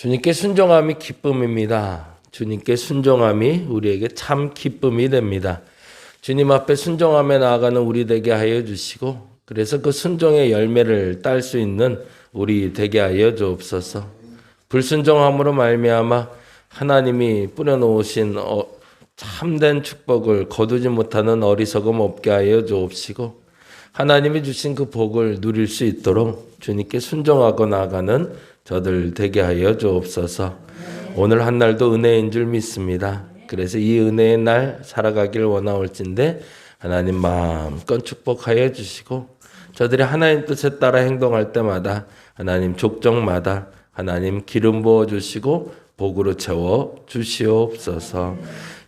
주님께 순종함이 기쁨입니다. 주님께 순종함이 우리에게 참 기쁨이 됩니다. 주님 앞에 순종함에 나아가는 우리 되게 하여 주시고 그래서 그 순종의 열매를 딸 수 있는 우리 되게 하여 주옵소서. 불순종함으로 말미암아 하나님이 뿌려놓으신 어, 참된 축복을 거두지 못하는 어리석음 없게 하여 주옵시고 하나님이 주신 그 복을 누릴 수 있도록 주님께 순종하고 나가는 저들 되게 하여 주옵소서. 오늘 한 날도 은혜인 줄 믿습니다. 그래서 이 은혜의 날 살아가길 원하올진데 하나님 마음껏 축복하여 주시고 저들이 하나님 뜻에 따라 행동할 때마다 하나님 족정마다 하나님 기름 부어 주시고 복으로 채워 주시옵소서.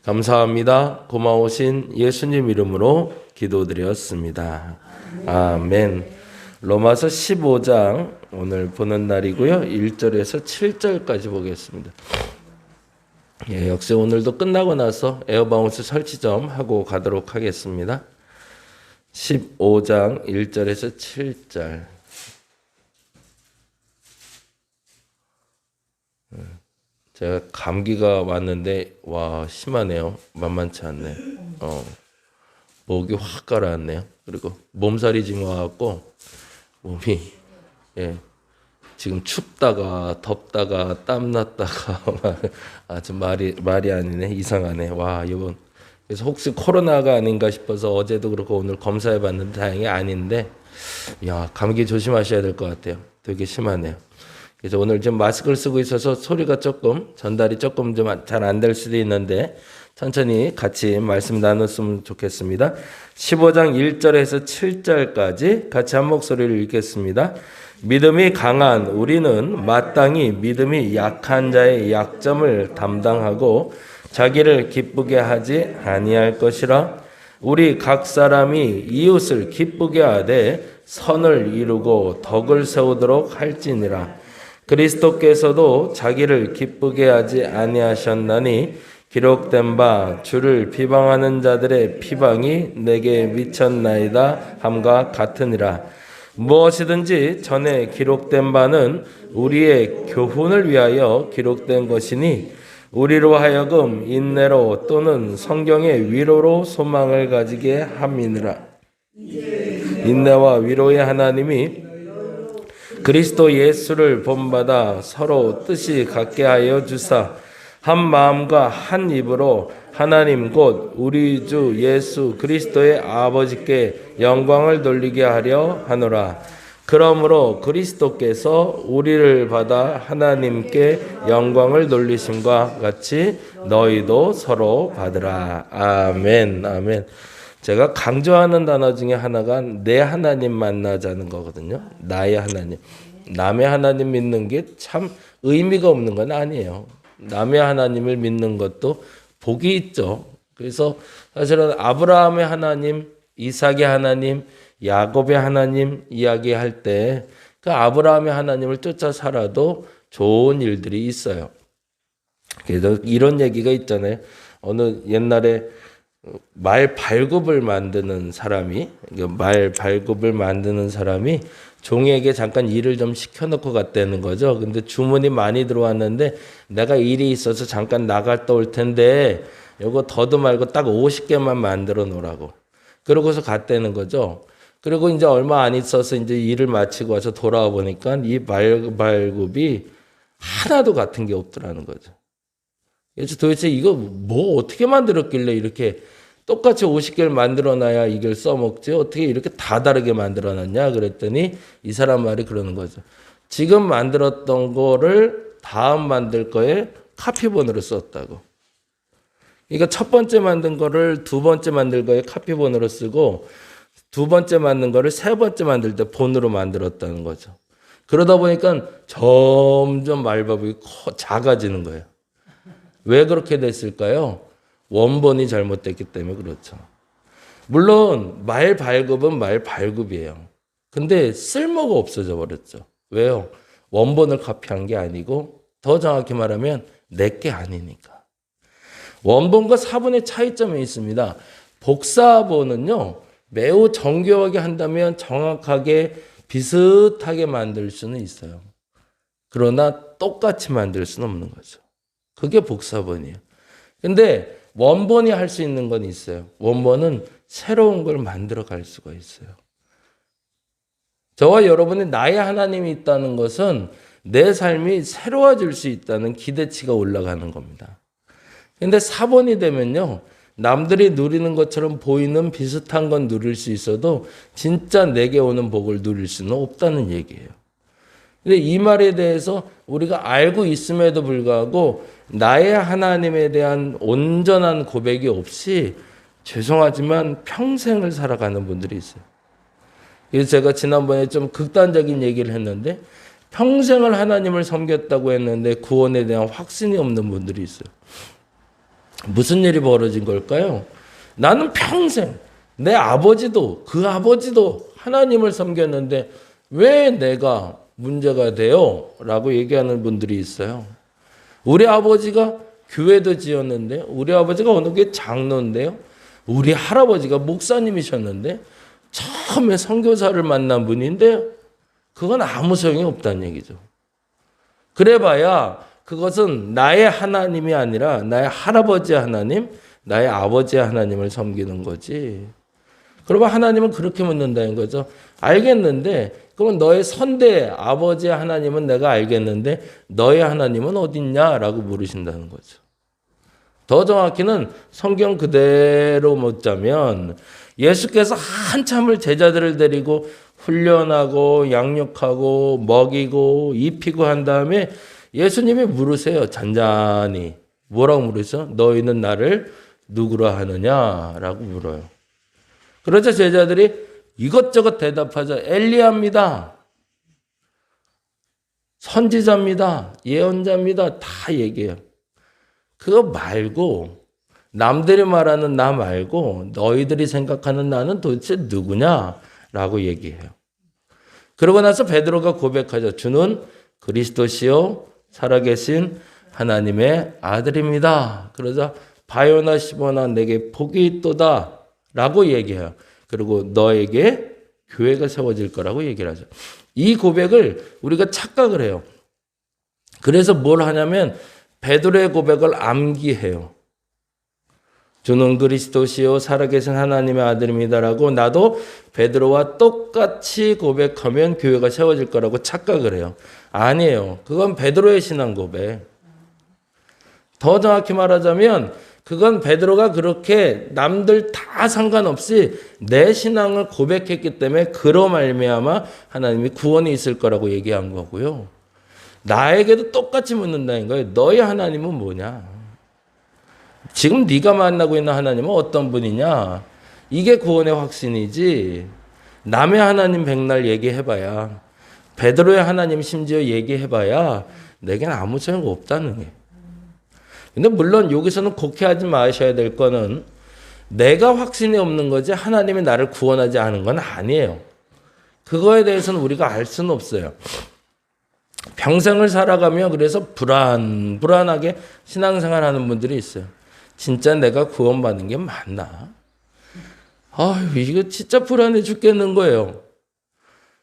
감사합니다. 고마우신 예수님 이름으로 기도드렸습니다. 아멘. 로마서 15장 오늘 보는 날이고요. 1절에서 7절까지 보겠습니다. 예, 역시 오늘도 끝나고 나서 에어바운스 설치 좀 하고 가도록 하겠습니다. 15장 1절에서 7절. 제가 감기가 왔는데 와 심하네요. 만만치 않네. 어 목이 확 가라앉네요. 그리고 몸살이 지금 와갖고 몸이 예 지금 춥다가 덥다가 땀 났다가 막 아주 말이 말이 아니네 이상하네. 와 이번 그래서 혹시 코로나가 아닌가 싶어서 어제도 그렇고 오늘 검사해봤는데 다행히 아닌데 야 감기 조심하셔야 될 것 같아요. 되게 심하네요. 그래서 오늘 좀 마스크를 쓰고 있어서 소리가 조금 전달이 조금 좀 잘 안 될 수도 있는데 천천히 같이 말씀 나눴으면 좋겠습니다. 15장 1절에서 7절까지 같이 한 목소리를 읽겠습니다. 믿음이 강한 우리는 마땅히 믿음이 약한 자의 약점을 담당하고 자기를 기쁘게 하지 아니할 것이라 우리 각 사람이 이웃을 기쁘게 하되 선을 이루고 덕을 세우도록 할지니라 그리스도께서도 자기를 기쁘게 하지 아니하셨나니 기록된 바 주를 비방하는 자들의 비방이 내게 미쳤나이다 함과 같으니라. 무엇이든지 전에 기록된 바는 우리의 교훈을 위하여 기록된 것이니 우리로 하여금 인내로 또는 성경의 위로로 소망을 가지게 함이니라. 인내와 위로의 하나님이 그리스도 예수를 본받아 서로 뜻이 같게 하여 주사 한 마음과 한 입으로 하나님 곧 우리 주 예수 그리스도의 아버지께 영광을 돌리게 하려 하노라. 그러므로 그리스도께서 우리를 받아 하나님께 영광을 돌리심과 같이 너희도 서로 받으라. 아멘. 아멘. 제가 강조하는 단어 중에 하나가 내 하나님 만나자는 거거든요. 나의 하나님. 남의 하나님 믿는 게 참 의미가 없는 건 아니에요. 남의 하나님을 믿는 것도 복이 있죠. 그래서 사실은 아브라함의 하나님, 이삭의 하나님, 야곱의 하나님 이야기할 때 그 아브라함의 하나님을 쫓아 살아도 좋은 일들이 있어요. 그래서 이런 얘기가 있잖아요. 어느 옛날에 말 발굽을 만드는 사람이 말 발굽을 만드는 사람이 종에게 잠깐 일을 좀 시켜놓고 갔다는 거죠. 근데 주문이 많이 들어왔는데 내가 일이 있어서 잠깐 나갔다 올 텐데 요거 더도 말고 딱 50개만 만들어 놓으라고. 그러고서 갔다는 거죠. 그리고 이제 얼마 안 있어서 이제 일을 마치고 와서 돌아와 보니까 이 말, 발굽이 하나도 같은 게 없더라는 거죠. 그래서 도대체 이거 뭐 어떻게 만들었길래 이렇게 똑같이 50개를 만들어 놔야 이걸 써먹지 어떻게 이렇게 다 다르게 만들어 놨냐 그랬더니 이 사람 말이 그러는 거죠. 지금 만들었던 거를 다음 만들 거에 카피본으로 썼다고. 그러니까 첫 번째 만든 거를 두 번째 만들 거에 카피본으로 쓰고 두 번째 만든 거를 세 번째 만들 때 본으로 만들었다는 거죠. 그러다 보니까 점점 말바닥이 커 작아지는 거예요. 왜 그렇게 됐을까요? 원본이 잘못됐기 때문에 그렇죠. 물론 말 발급은 말 발급이에요. 근데 쓸모가 없어져 버렸죠. 왜요? 원본을 카피한 게 아니고 더 정확히 말하면 내게 아니니까. 원본과 사본의 차이점이 있습니다. 복사본은요, 매우 정교하게 한다면 정확하게 비슷하게 만들 수는 있어요. 그러나 똑같이 만들 수는 없는 거죠. 그게 복사본이에요. 근데 원본이 할 수 있는 건 있어요. 원본은 새로운 걸 만들어 갈 수가 있어요. 저와 여러분이 나의 하나님이 있다는 것은 내 삶이 새로워질 수 있다는 기대치가 올라가는 겁니다. 근데 사본이 되면요. 남들이 누리는 것처럼 보이는 비슷한 건 누릴 수 있어도 진짜 내게 오는 복을 누릴 수는 없다는 얘기예요. 근데 이 말에 대해서 우리가 알고 있음에도 불구하고 나의 하나님에 대한 온전한 고백이 없이 죄송하지만 평생을 살아가는 분들이 있어요. 그래서 제가 지난번에 좀 극단적인 얘기를 했는데 평생을 하나님을 섬겼다고 했는데 구원에 대한 확신이 없는 분들이 있어요. 무슨 일이 벌어진 걸까요? 나는 평생 내 아버지도 그 아버지도 하나님을 섬겼는데 왜 내가 문제가 돼요? 라고 얘기하는 분들이 있어요. 우리 아버지가 교회도 지었는데 우리 아버지가 어느 게 장로인데요. 우리 할아버지가 목사님이셨는데 처음에 선교사를 만난 분인데 그건 아무 소용이 없다는 얘기죠. 그래봐야 그것은 나의 하나님이 아니라 나의 할아버지 하나님, 나의 아버지 하나님을 섬기는 거지. 그러면 하나님은 그렇게 묻는다는 거죠. 알겠는데, 그러면 너의 선대 아버지 하나님은 내가 알겠는데, 너의 하나님은 어딨냐? 라고 물으신다는 거죠. 더 정확히는 성경 그대로 묻자면, 예수께서 한참을 제자들을 데리고 훈련하고 양육하고 먹이고 입히고 한 다음에 예수님이 물으세요. 잔잔히. 뭐라고 물으세요? 너희는 나를 누구라 하느냐라고 물어요. 그러자 제자들이 이것저것 대답하자. 엘리야입니다. 선지자입니다. 예언자입니다. 다 얘기해요. 그거 말고 남들이 말하는 나 말고 너희들이 생각하는 나는 도대체 누구냐라고 얘기해요. 그러고 나서 베드로가 고백하죠. 주는 그리스도시요 살아계신 하나님의 아들입니다. 그러자 바요나 시보나 내게 복이 있도다 라고 얘기해요. 그리고 너에게 교회가 세워질 거라고 얘기를 하죠. 이 고백을 우리가 착각을 해요. 그래서 뭘 하냐면 베드로의 고백을 암기해요. 주는 그리스도시요 살아계신 하나님의 아들입니다라고 나도 베드로와 똑같이 고백하면 교회가 세워질 거라고 착각을 해요. 아니에요. 그건 베드로의 신앙 고백. 더 정확히 말하자면 그건 베드로가 그렇게 남들 다 상관없이 내 신앙을 고백했기 때문에 그로 말미암아 하나님이 구원이 있을 거라고 얘기한 거고요. 나에게도 똑같이 묻는다는 거예요. 너희 하나님은 뭐냐? 지금 네가 만나고 있는 하나님은 어떤 분이냐? 이게 구원의 확신이지. 남의 하나님 백날 얘기해봐야 베드로의 하나님 심지어 얘기해봐야 내겐 아무 소용 없다는 게. 근데 물론 여기서는 곡해하지 마셔야 될 거는 내가 확신이 없는 거지 하나님이 나를 구원하지 않은 건 아니에요. 그거에 대해서는 우리가 알 수는 없어요. 평생을 살아가며 그래서 불안, 불안하게 신앙생활 하는 분들이 있어요. 진짜 내가 구원받는 게 맞나? 아유, 이거 진짜 불안해 죽겠는 거예요.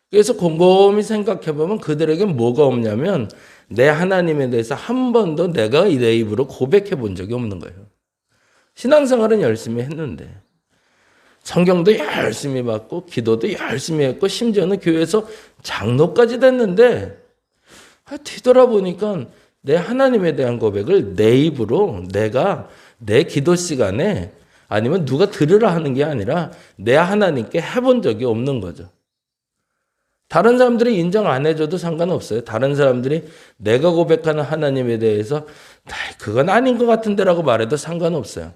그래서 곰곰이 생각해 보면 그들에게 뭐가 없냐면 내 하나님에 대해서 한 번도 내가 내 입으로 고백해 본 적이 없는 거예요. 신앙생활은 열심히 했는데 성경도 열심히 받고 기도도 열심히 했고 심지어는 교회에서 장로까지 됐는데 아, 뒤돌아보니까 내 하나님에 대한 고백을 내 입으로 내가 내 기도 시간에 아니면 누가 들으라 하는 게 아니라 내 하나님께 해본 적이 없는 거죠. 다른 사람들이 인정 안 해줘도 상관없어요. 다른 사람들이 내가 고백하는 하나님에 대해서 그건 아닌 것 같은데라고 말해도 상관없어요.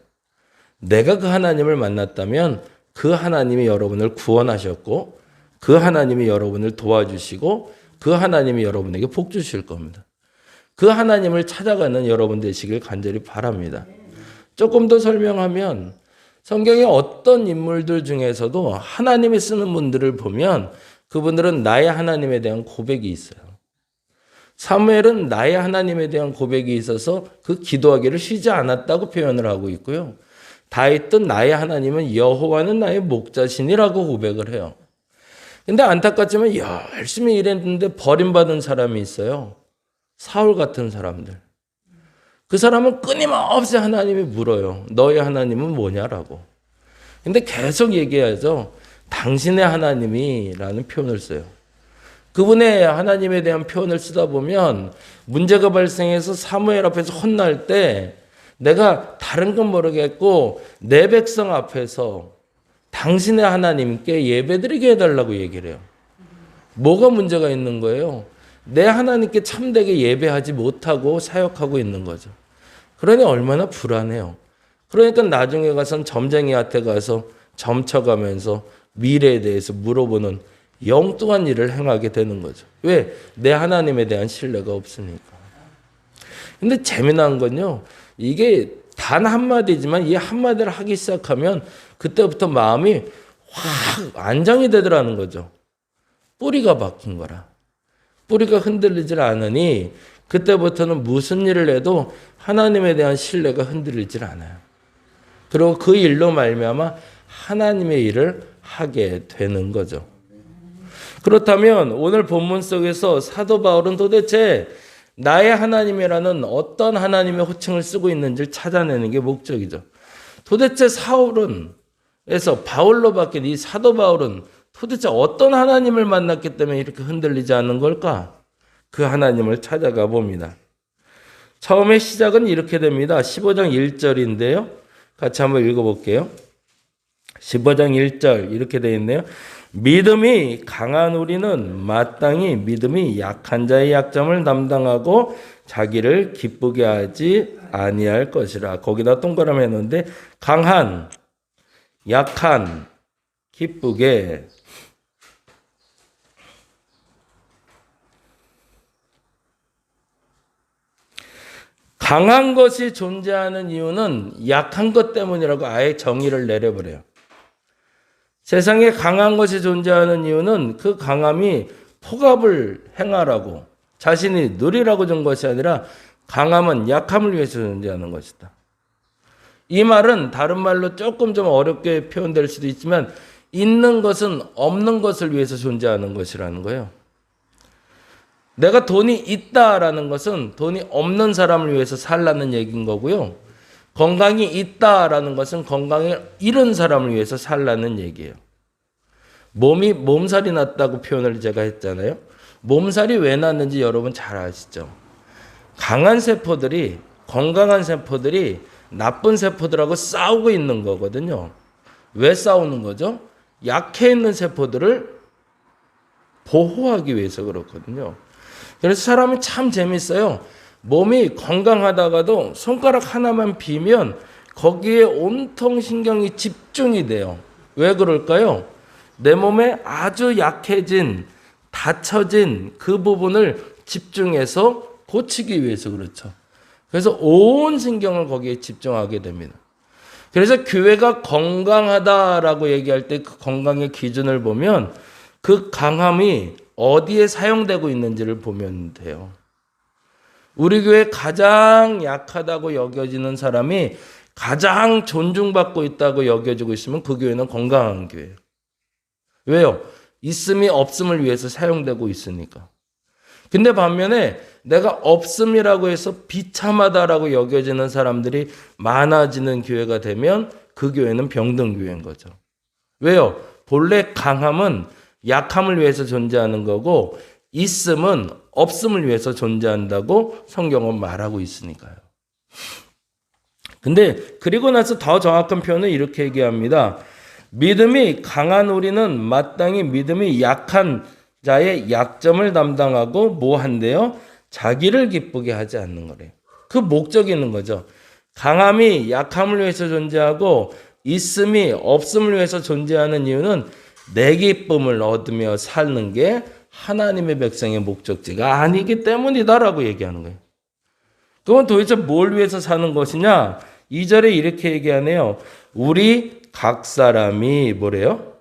내가 그 하나님을 만났다면 그 하나님이 여러분을 구원하셨고 그 하나님이 여러분을 도와주시고 그 하나님이 여러분에게 복 주실 겁니다. 그 하나님을 찾아가는 여러분 되시길 간절히 바랍니다. 조금 더 설명하면 성경의 어떤 인물들 중에서도 하나님이 쓰는 분들을 보면 그분들은 나의 하나님에 대한 고백이 있어요. 사무엘은 나의 하나님에 대한 고백이 있어서 그 기도하기를 쉬지 않았다고 표현을 하고 있고요. 다윗은 나의 하나님은 여호와는 나의 목자신이라고 고백을 해요. 근데 안타깝지만 열심히 일했는데 버림받은 사람이 있어요. 사울 같은 사람들. 그 사람은 끊임없이 하나님이 물어요. 너의 하나님은 뭐냐라고. 근데 계속 얘기하죠. 당신의 하나님이라는 표현을 써요. 그분의 하나님에 대한 표현을 쓰다 보면 문제가 발생해서 사무엘 앞에서 혼날 때 내가 다른 건 모르겠고 내 백성 앞에서 당신의 하나님께 예배드리게 해달라고 얘기를 해요. 뭐가 문제가 있는 거예요? 내 하나님께 참되게 예배하지 못하고 사역하고 있는 거죠. 그러니 얼마나 불안해요. 그러니까 나중에 가선 점쟁이한테 가서 점쳐가면서 미래에 대해서 물어보는 영뚱한 일을 행하게 되는 거죠. 왜? 내 하나님에 대한 신뢰가 없으니까. 근데 재미난 건요. 이게 단 한마디지만 이 한마디를 하기 시작하면 그때부터 마음이 확 안정이 되더라는 거죠. 뿌리가 박힌 거라. 뿌리가 흔들리질 않으니 그때부터는 무슨 일을 해도 하나님에 대한 신뢰가 흔들리질 않아요. 그리고 그 일로 말미암아 하나님의 일을 하게 되는 거죠. 그렇다면 오늘 본문 속에서 사도 바울은 도대체 나의 하나님이라는 어떤 하나님의 호칭을 쓰고 있는지를 찾아내는 게 목적이죠. 도대체 사울은 에서 바울로 바뀐 이 사도 바울은 도대체 어떤 하나님을 만났기 때문에 이렇게 흔들리지 않는 걸까? 그 하나님을 찾아가 봅니다. 처음에 시작은 이렇게 됩니다. 15장 1절인데요. 같이 한번 읽어볼게요. 15장 1절 이렇게 되어 있네요. 믿음이 강한 우리는 마땅히 믿음이 약한 자의 약점을 담당하고 자기를 기쁘게 하지 아니할 것이라. 거기다 동그라미 했는데 강한, 약한, 기쁘게 강한 것이 존재하는 이유는 약한 것 때문이라고 아예 정의를 내려버려요. 세상에 강한 것이 존재하는 이유는 그 강함이 폭압을 행하라고 자신이 누리라고 준 것이 아니라 강함은 약함을 위해서 존재하는 것이다. 이 말은 다른 말로 조금 좀 어렵게 표현될 수도 있지만 있는 것은 없는 것을 위해서 존재하는 것이라는 거예요. 내가 돈이 있다라는 것은 돈이 없는 사람을 위해서 살라는 얘기인 거고요. 건강이 있다라는 것은 건강을 잃은 사람을 위해서 살라는 얘기예요. 몸이 몸살이 났다고 표현을 제가 했잖아요. 몸살이 왜 났는지 여러분 잘 아시죠? 강한 세포들이 건강한 세포들이 나쁜 세포들하고 싸우고 있는 거거든요. 왜 싸우는 거죠? 약해 있는 세포들을 보호하기 위해서 그렇거든요. 그래서 사람은 참 재밌어요. 몸이 건강하다가도 손가락 하나만 비면 거기에 온통 신경이 집중이 돼요. 왜 그럴까요? 내 몸에 아주 약해진, 다쳐진 그 부분을 집중해서 고치기 위해서 그렇죠. 그래서 온 신경을 거기에 집중하게 됩니다. 그래서 교회가 건강하다라고 얘기할 때 그 건강의 기준을 보면 그 강함이 어디에 사용되고 있는지를 보면 돼요. 우리 교회 가장 약하다고 여겨지는 사람이 가장 존중받고 있다고 여겨지고 있으면 그 교회는 건강한 교회예요. 왜요? 있음이 없음을 위해서 사용되고 있으니까. 근데 반면에 내가 없음이라고 해서 비참하다라고 여겨지는 사람들이 많아지는 교회가 되면 그 교회는 병든 교회인 거죠. 왜요? 본래 강함은 약함을 위해서 존재하는 거고 있음은 없음을 위해서 존재한다고 성경은 말하고 있으니까요. 근데 그리고 나서 더 정확한 표현은 이렇게 얘기합니다. 믿음이 강한 우리는 마땅히 믿음이 약한 자의 약점을 담당하고 뭐 한대요? 자기를 기쁘게 하지 않는 거래요. 그 목적이 있는 거죠. 강함이 약함을 위해서 존재하고 있음이 없음을 위해서 존재하는 이유는 내 기쁨을 얻으며 사는 게 하나님의 백성의 목적지가 아니기 때문이다라고 얘기하는 거예요. 그건 도대체 뭘 위해서 사는 것이냐? 2절에 이렇게 얘기하네요. 우리 각 사람이 뭐래요?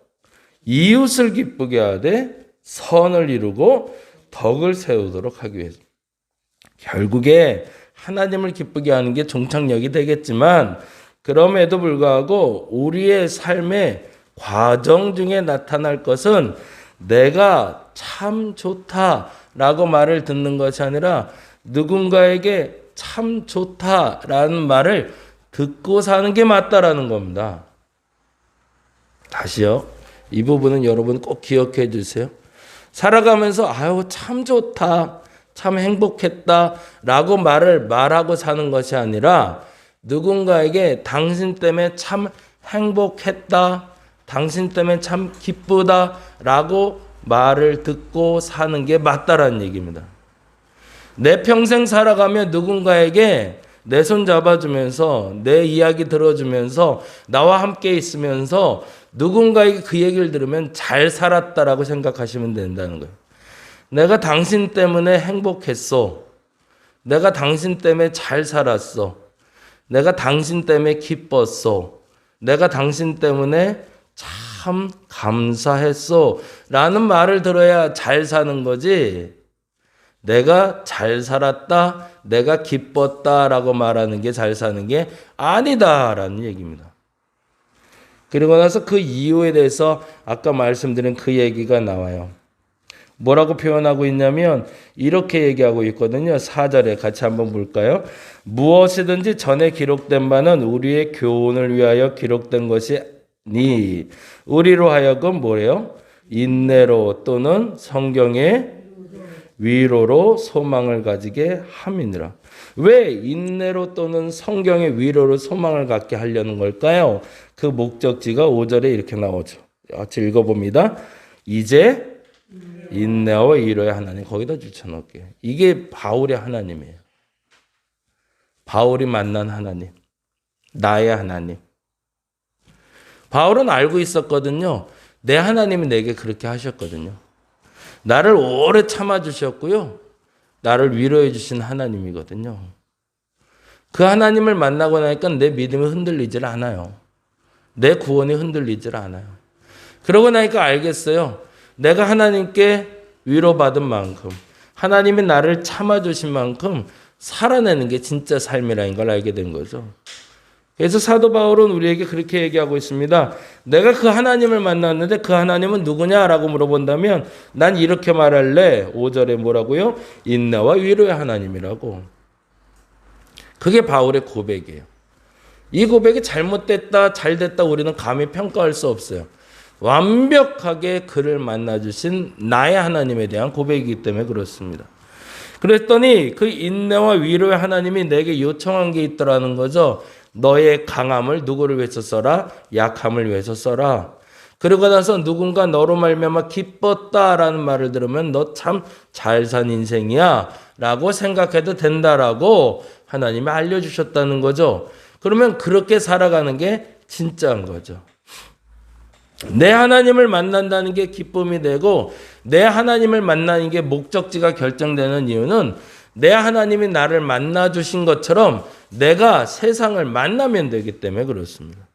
이웃을 기쁘게 하되 선을 이루고 덕을 세우도록 하기 위해서. 결국에 하나님을 기쁘게 하는 게 종착역이 되겠지만 그럼에도 불구하고 우리의 삶의 과정 중에 나타날 것은 내가 참 좋다라고 말을 듣는 것이 아니라 누군가에게 참 좋다라는 말을 듣고 사는 게 맞다라는 겁니다. 다시요. 이 부분은 여러분 꼭 기억해 주세요. 살아가면서 아유 참 좋다. 참 행복했다. 라고 말을 말하고 사는 것이 아니라 누군가에게 당신 때문에 참 행복했다. 당신 때문에 참 기쁘다. 라고 말을 듣고 사는 게 맞다라는 얘기입니다. 내 평생 살아가며 누군가에게 내 손 잡아주면서 내 이야기 들어주면서 나와 함께 있으면서 누군가에게 그 얘기를 들으면 잘 살았다라고 생각하시면 된다는 거예요. 내가 당신 때문에 행복했어. 내가 당신 때문에 잘 살았어. 내가 당신 때문에 기뻤어. 내가 당신 때문에 참 감사했어. 라는 말을 들어야 잘 사는 거지. 내가 잘 살았다, 내가 기뻤다 라고 말하는 게 잘 사는 게 아니다 라는 얘기입니다. 그리고 나서 그 이유에 대해서 아까 말씀드린 그 얘기가 나와요. 뭐라고 표현하고 있냐면 이렇게 얘기하고 있거든요. 4절에 같이 한번 볼까요? 무엇이든지 전에 기록된 바는 우리의 교훈을 위하여 기록된 것이 니 우리로 하여금 뭐래요? 인내로 또는 성경의 위로로 소망을 가지게 함이니라. 왜 인내로 또는 성경의 위로로 소망을 갖게 하려는 걸까요? 그 목적지가 5절에 이렇게 나오죠. 같이 읽어봅니다. 이제 인내와 위로의 하나님 거기다 붙여놓을게요. 이게 바울의 하나님이에요. 바울이 만난 하나님. 나의 하나님. 바울은 알고 있었거든요. 내 하나님이 내게 그렇게 하셨거든요. 나를 오래 참아주셨고요. 나를 위로해 주신 하나님이거든요. 그 하나님을 만나고 나니까 내 믿음이 흔들리질 않아요. 내 구원이 흔들리질 않아요. 그러고 나니까 알겠어요. 내가 하나님께 위로받은 만큼, 하나님이 나를 참아주신 만큼 살아내는 게 진짜 삶이라는 걸 알게 된 거죠. 그래서 사도 바울은 우리에게 그렇게 얘기하고 있습니다. 내가 그 하나님을 만났는데 그 하나님은 누구냐라고 물어본다면 난 이렇게 말할래. 5절에 뭐라고요? 인내와 위로의 하나님이라고. 그게 바울의 고백이에요. 이 고백이 잘못됐다, 잘됐다 우리는 감히 평가할 수 없어요. 완벽하게 그를 만나주신 나의 하나님에 대한 고백이기 때문에 그렇습니다. 그랬더니 그 인내와 위로의 하나님이 내게 요청한 게 있더라는 거죠. 너의 강함을 누구를 위해서 써라? 약함을 위해서 써라. 그러고 나서 누군가 너로 말미암아 기뻤다라는 말을 들으면 너 참 잘 산 인생이야 라고 생각해도 된다라고 하나님이 알려 주셨다는 거죠. 그러면 그렇게 살아가는 게 진짜인 거죠. 내 하나님을 만난다는 게 기쁨이 되고 내 하나님을 만나는 게 목적지가 결정되는 이유는 내 하나님이 나를 만나 주신 것처럼 내가 세상을 만나면 되기 때문에 그렇습니다.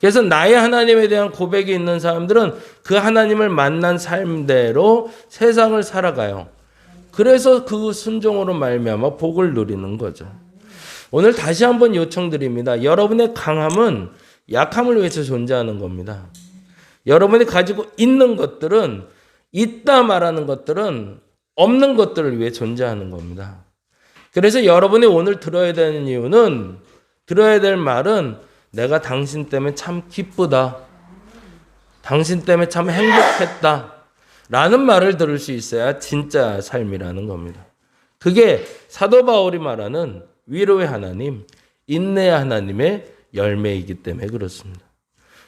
그래서 나의 하나님에 대한 고백이 있는 사람들은 그 하나님을 만난 삶대로 세상을 살아가요. 그래서 그 순종으로 말미암아 복을 누리는 거죠. 오늘 다시 한번 요청드립니다. 여러분의 강함은 약함을 위해서 존재하는 겁니다. 여러분이 가지고 있는 것들은 있다 말하는 것들은 없는 것들을 위해 존재하는 겁니다. 그래서 여러분이 오늘 들어야 되는 이유는 들어야 될 말은 내가 당신 때문에 참 기쁘다. 당신 때문에 참 행복했다. 라는 말을 들을 수 있어야 진짜 삶이라는 겁니다. 그게 사도 바울이 말하는 위로의 하나님, 인내의 하나님의 열매이기 때문에 그렇습니다.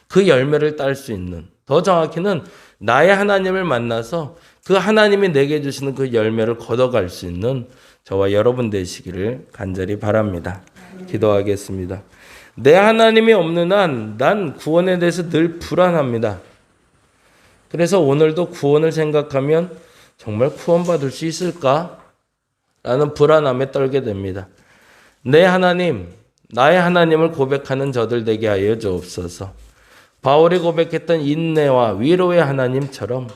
그 열매를 딸 수 있는, 더 정확히는 나의 하나님을 만나서 그 하나님이 내게 주시는 그 열매를 걷어갈 수 있는 저와 여러분 되시기를 간절히 바랍니다. 기도하겠습니다. 내 하나님이 없는 한 난 구원에 대해서 늘 불안합니다. 그래서 오늘도 구원을 생각하면 정말 구원받을 수 있을까? 라는 불안함에 떨게 됩니다. 내 하나님, 나의 하나님을 고백하는 저들 되게 하여 주옵소서. 바울이 고백했던 인내와 위로의 하나님처럼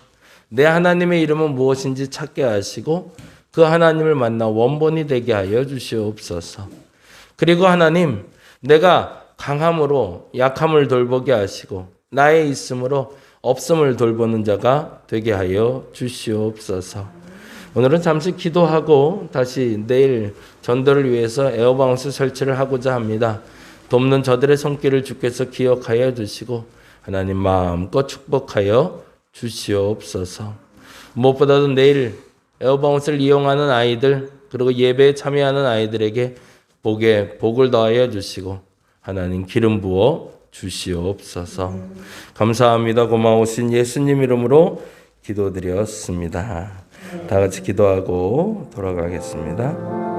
내 하나님의 이름은 무엇인지 찾게 하시고 그 하나님을 만나 원본이 되게 하여 주시옵소서. 그리고 하나님, 내가 강함으로 약함을 돌보게 하시고 나의 있음으로 없음을 돌보는 자가 되게 하여 주시옵소서. 오늘은 잠시 기도하고 다시 내일 전도를 위해서 에어바운스 설치를 하고자 합니다. 돕는 저들의 손길을 주께서 기억하여 주시고 하나님 마음껏 축복하여 주시옵소서. 무엇보다도 내일 에어바운스를 이용하는 아이들 그리고 예배에 참여하는 아이들에게 복에 복을 더하여 주시고 하나님 기름 부어 주시옵소서. 감사합니다. 고마우신 예수님 이름으로 기도드렸습니다. 다 같이 기도하고 돌아가겠습니다.